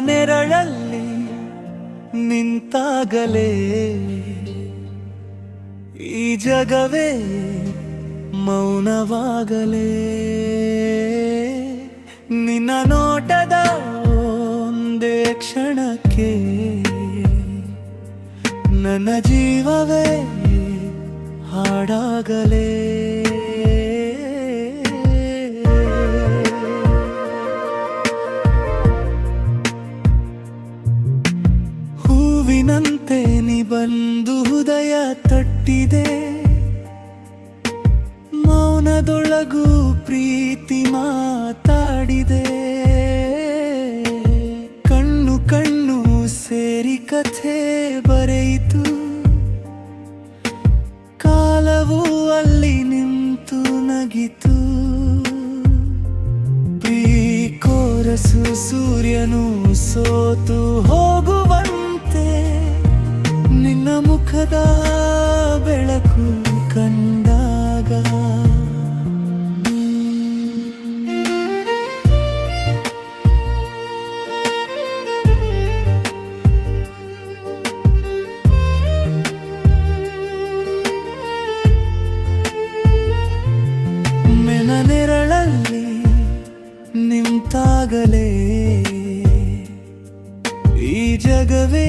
ನೆರಳಲ್ಲಿ ನಿಂತಾಗಲೇ ಈ ಜಗವೇ ಮೌನವಾಗಲೇ. ನಿನ್ನ ನೋಟದ ಒಂದೇ ಕ್ಷಣಕ್ಕೆ ನನ್ನ ಜೀವವೇ ಹಾಡಾಗಲೇ. ತಟ್ಟಿದೆ. ಮೌನದೊಳಗೂ ಪ್ರೀತಿ ಮಾತಾಡಿದೆ. ಕಣ್ಣು ಕಣ್ಣು ಸೇರಿ ಕಥೆ ಬರೆಯಿತು. ಕಾಲವು ಅಲ್ಲಿ ನಿಂತು ನಗಿತು. ಕೋರಸು ಸೂರ್ಯನು ಸೋತು ಹೋಗುವಂತೆ ನಿಂತಾಗಲೇ ಈ ಜಗವೇ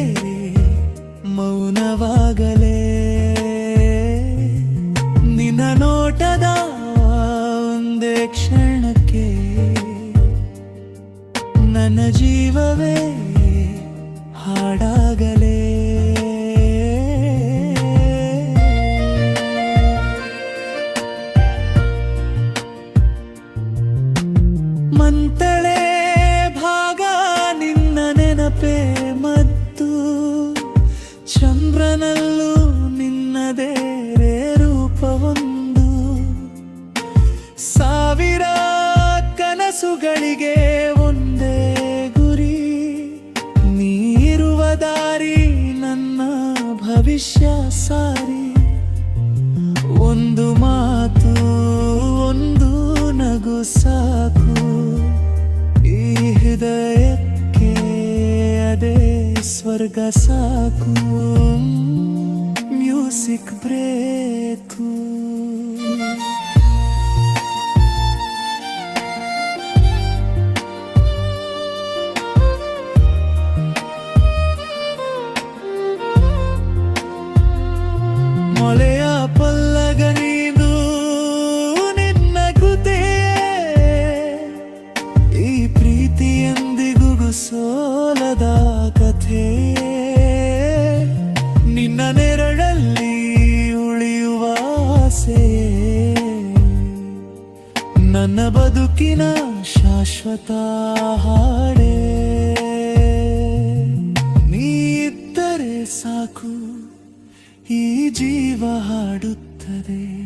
ಮೌನವಾಗಲೇ. ನಿನ್ನ ನೋಟದ ಒಂದೇ ಕ್ಷಣಕ್ಕೆ ನನ್ನ ಜೀವವೇ ಸಾವಿರ ಕನಸುಗಳಿಗೆ ಒಂದೇ ಗುರಿ ನೀರುವ ದಾರಿ ನನ್ನ ಭವಿಷ್ಯ ಸಾರಿ. ಒಂದು ಮಾತು, ಒಂದು ನಗು ಸಾಕು. ಈ ಹೃದಯಕ್ಕೆ ಅದೇ ಸ್ವರ್ಗ ಸಾಕು. Music break. ನನ್ನ ಬದುಕಿನ ಶಾಶ್ವತ ಹಾಡೆ. ನೀ ಸಾಕು ಈ ಜೀವ ಹಾಡುತ್ತದೆ.